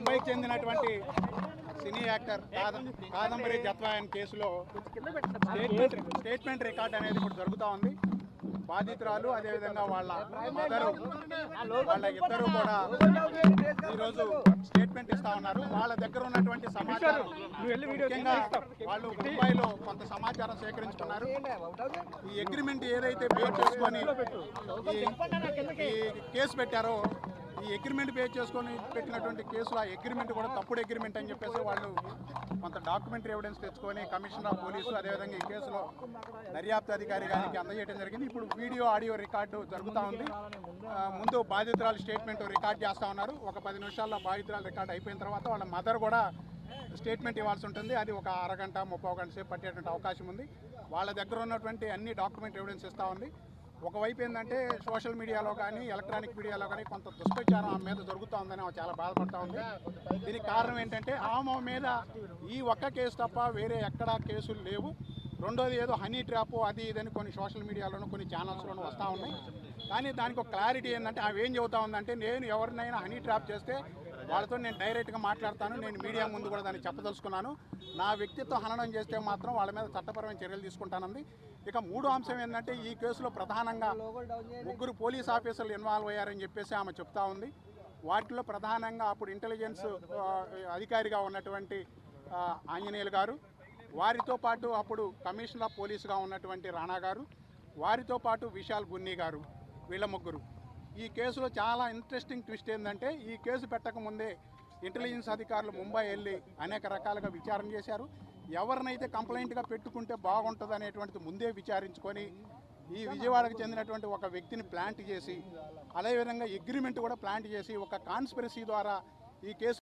ముంబైకి చెందినటువంటి cine actor Kadambari జత్వాయన్ కేసులో స్టేట్మెంట్ స్టేట్మెంట్ రికార్డ్ అనేది ఇప్పుడు జరుగుతూ ఉంది. బాధితురాలు అదేవిధంగా వాళ్ళ మదరు వాళ్ళ ఇద్దరు కూడా ఈరోజు స్టేట్మెంట్ ఇస్తా ఉన్నారు. వాళ్ళ దగ్గర ఉన్నటువంటి సమాచారం ముఖ్యంగా వాళ్ళు ముంబైలో కొంత సమాచారం సేకరించుకున్నారు. ఈ అగ్రిమెంట్ ఏదైతే బేస్ చేసుకొని ఈ కేసు పెట్టారో ఈ అగ్రిమెంట్ బేస్ చేసుకొని పెట్టినటువంటి కేసులో ఆ అగ్రిమెంట్ కూడా తప్పుడు అగ్రిమెంట్ అని చెప్పేసి వాళ్ళు కొంత డాక్యుమెంటరీ ఎవిడెన్స్ తెచ్చుకొని కమిషనర్ ఆఫ్ పోలీసు అదేవిధంగా ఈ కేసులో దర్యాప్తు అధికారి గారికి అందజేయడం జరిగింది. ఇప్పుడు వీడియో ఆడియో రికార్డు జరుగుతూ ఉంది. ముందు బాధితురాలు స్టేట్మెంట్ రికార్డ్ చేస్తూ ఉన్నారు. ఒక పది నిమిషాల్లో బాధితురాలు రికార్డ్ అయిపోయిన తర్వాత వాళ్ళ మదర్ కూడా స్టేట్మెంట్ ఇవ్వాల్సి ఉంటుంది. అది ఒక అరగంట ముప్పై గంట సేపు పట్టేటువంటి అవకాశం ఉంది. వాళ్ళ దగ్గర ఉన్నటువంటి అన్ని డాక్యుమెంట్ ఎవిడెన్స్ ఇస్తూ ఉంది. ఒకవైపు ఏంటంటే సోషల్ మీడియాలో కానీ ఎలక్ట్రానిక్ మీడియాలో కానీ కొంత దుష్ప్రచారం ఆమె మీద జరుగుతూ ఉందని ఆమె చాలా బాధపడతా ఉంది. దీనికి కారణం ఏంటంటే ఆమె మీద ఈ ఒక్క కేసు తప్ప వేరే ఎక్కడా కేసులు లేవు. రెండోది ఏదో హనీ ట్రాప్ అది ఇదని కొన్ని సోషల్ మీడియాలోనూ కొన్ని ఛానల్స్లోనూ వస్తూ ఉన్నాయి. కానీ దానికి ఒక క్లారిటీ ఏంటంటే ఆమె ఏం చెబుతా ఉందంటే నేను ఎవరినైనా హనీ ట్రాప్ చేస్తే వాళ్ళతో నేను డైరెక్ట్గా మాట్లాడతాను. నేను మీడియా ముందు కూడా దాన్ని చెప్పదలుచుకున్నాను. నా వ్యక్తిత్వం హననం చేస్తే మాత్రం వాళ్ళ మీద చట్టపరమైన చర్యలు తీసుకుంటానంది. ఇక మూడో అంశం ఏంటంటే ఈ కేసులో ప్రధానంగా ముగ్గురు పోలీస్ ఆఫీసర్లు ఇన్వాల్వ్ అయ్యారని చెప్పేసి ఆమె చెప్తా ఉంది. వాటిలో ప్రధానంగా అప్పుడు ఇంటెలిజెన్స్ అధికారిగా ఉన్నటువంటి ఆంజనేయులు గారు. వారితో పాటు అప్పుడు కమిషనర్ ఆఫ్ పోలీసుగా ఉన్నటువంటి రాణా గారు. వారితో పాటు విశాల్ గున్నీ గారు. వీళ్ళ ముగ్గురు. ఈ కేసులో చాలా ఇంట్రెస్టింగ్ ట్విస్ట్ ఏంటంటే ఈ కేసు పెట్టకముందే ఇంటెలిజెన్స్ అధికారులు ముంబై వెళ్ళి అనేక రకాలుగా విచారణ చేశారు. ఎవరినైతే కంప్లైంట్గా పెట్టుకుంటే బాగుంటుంది అనేటువంటిది ముందే విచారించుకొని ఈ విజయవాడకు చెందినటువంటి ఒక వ్యక్తిని ప్లాంట్ చేసి అదేవిధంగా అగ్రిమెంట్ కూడా ప్లాంట్ చేసి ఒక కాన్స్పిరసీ ద్వారా ఈ కేసు